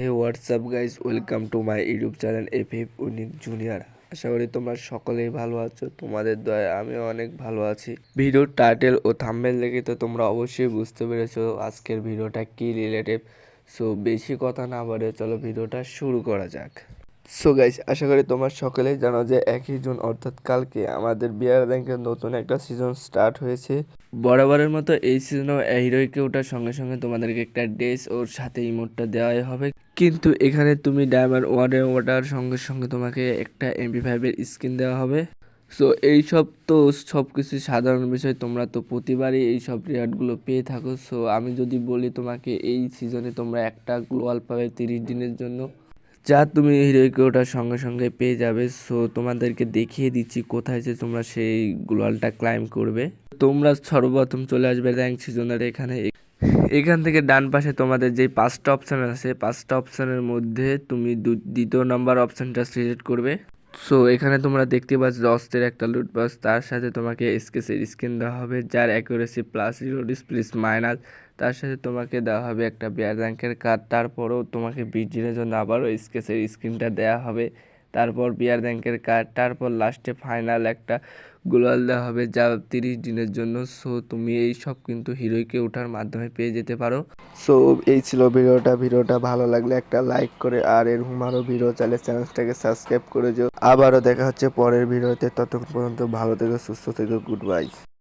Hey WhatsApp guys welcome to my YouTube channel F F unique junior আশা করি তোমরা সকলেই ভালো আছো। তোমাদের দয়া আমিও অনেক ভালো আছি। ভিডিওর টাইটেল ও থাম্বেল দেখে তো তোমরা অবশ্যই বুঝতে পেরেছ আজকের ভিডিওটা কি রিলেটেড সো বেশি কথা না বলে চলো ভিডিওটা শুরু করা যাক। সো গাইস আশা করি তোমরা সকলেই জানো যে একই জুন, অর্থাৎ কালকে আমাদের বিয়ার ব্যাংকের নতুন একটা সিজন স্টার্ট হয়েছে। বরাবরের মতো এই সিজনেও হিরোইকে ওঠার সঙ্গে সঙ্গে তোমাদেরকে একটা ড্রেস ওর সাথে ইমোটটা দেওয়াই হবে। কিন্তু এখানে তুমি ডায়মন্ড ওয়ানে ওঠার সঙ্গে সঙ্গে তোমাকে একটা এমপি ফাইভের স্কিন দেওয়া হবে। সো এই সব তো সব কিছু সাধারণ বিষয়, তোমরা তো প্রতিবারই এই সব রেয়ার্ডগুলো পেয়ে থাকো। সো আমি যদি বলি তোমাকে এই সিজনে তোমরা একটা গ্লোয়াল পাবে তিরিশ দিনের জন্য। যা তুমি হিরোইকে ওঠার সঙ্গে সঙ্গে পেয়ে যাবে। সো তোমাদেরকে দেখিয়ে দিচ্ছি কোথায় যে তোমরা সেই গ্লোয়ালটা ক্লাইম করবে। তোমরা সর্বপ্রথম চলে আসবে র্যাঙ্ক সিজনের এখানে। এখান থেকে ডান পাশে তোমাদের যে পাঁচটা অপশান আছে, পাঁচটা অপশানের মধ্যে তুমি দ্বিতীয় নাম্বার অপশানটা সিলেক্ট করবে। সো এখানে তোমরা দেখতে পাচ্ছ অস্ত্রের একটা লুট বক্স তার সাথে তোমাকে স্কেচের স্ক্রিন দেওয়া হবে, যার অ্যাকুরেসি প্লাস জিরো ডিসপ্লিস মাইনাস তার সাথে তোমাকে দেওয়া হবে একটা বিয়ার র্যাঙ্কের কার্ড তারপরেও তোমাকে বিজিনের জন্য আবারও স্কেচের স্ক্রিনটা দেওয়া হবে। তারপর বিয়ার ব্যাংকের কার্ড তারপর লাস্টে ফাইনাল একটা গ্লোয়াল দেওয়া হবে যা তিরিশ দিনের জন্য। সো তুমি এই সব কিন্তু হিরোইকে ওঠার মাধ্যমে পেয়ে যেতে পারো। সো এই ছিল ভিডিওটা। ভিডিওটা ভালো লাগলে একটা লাইক করে আর এরকম আরও ভিডিও চাইলে চ্যানেলটাকে সাবস্ক্রাইব করে দিও। আবারও দেখা হচ্ছে পরের ভিডিওতে। ততক্ষণ পর্যন্ত ভালো থেকো, সুস্থ থেকো গুড বাই